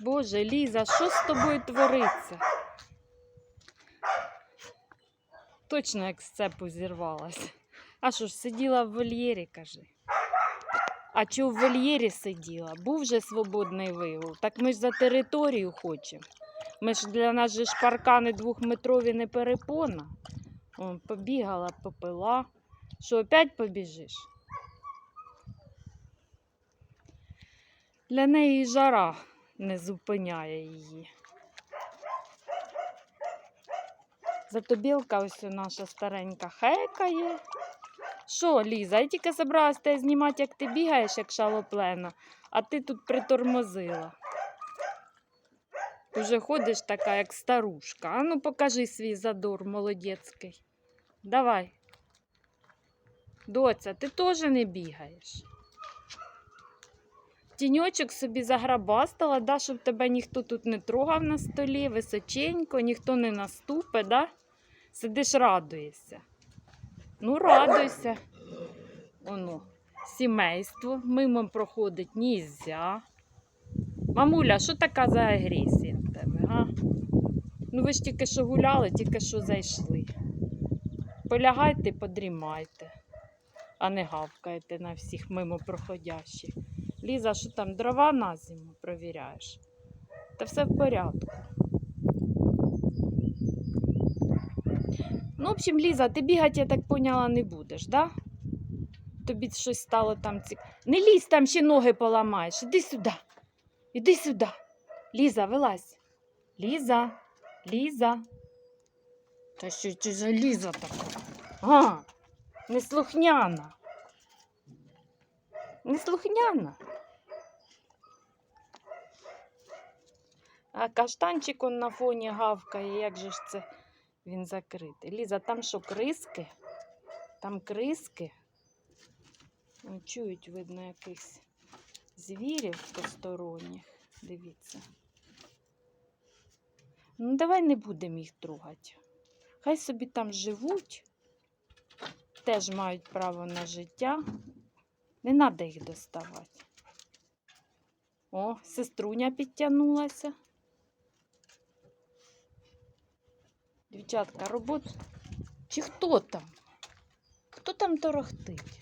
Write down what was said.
Боже, Ліза, що з тобою твориться? Точно як з цепу зірвалась. А що ж, сиділа в вольєрі, кажи. А чого в вольєрі сиділа? Був же свободний вигул. Так ми ж за територію хочемо. Ми ж для нас же ж паркани двохметрові не перепона. О, побігала, попила. Що, опять побіжиш? Для неї жара не зупиняє її. Зато білка ось наша старенька хекає. Що, Ліза, я тільки собралась тебе знімати, як ти бігаєш, як шалоплена, а ти тут притормозила. Уже ходиш така, як старушка. А ну покажи свій задор молодецький. Давай. Доця, ти теж не бігаєш. Тіньочок собі заграбастала, да, щоб тебе ніхто тут не трогав на столі, височенько, ніхто не наступе, да? Сидиш, радуєшся. Ну, радуйся. Оно, сімейство, мимо проходить нізя. Мамуля, що така за агресія в тебе, га? Ну ви ж тільки що гуляли, тільки що зайшли. Полягайте, подрімайте, а не гавкайте на всіх мимо проходящих. Ліза, що там дрова на зиму провіряєш? Та все в порядку. Ну, в общем, Ліза, ти бігати, я так поняла, не будеш, да? Тобі щось стало там цікаво. Не лізь там ще ноги поламаєш. Іди сюди. Іди сюди. Ліза, вилазь. Ліза, Ліза. Та що це за Ліза така? А, неслухняна. Неслухняна. А каштанчик он на фоні гавкає, як же ж це він закритий. Ліза, там що, криски? Там криски. Чують, видно, якихось звірів посторонніх. Дивіться. Ну, давай не будемо їх трогати. Хай собі там живуть, теж мають право на життя. Не треба їх доставати. О, сеструня підтягнулася. Дівчатка, робот. Чи хто там? Хто там торохтить?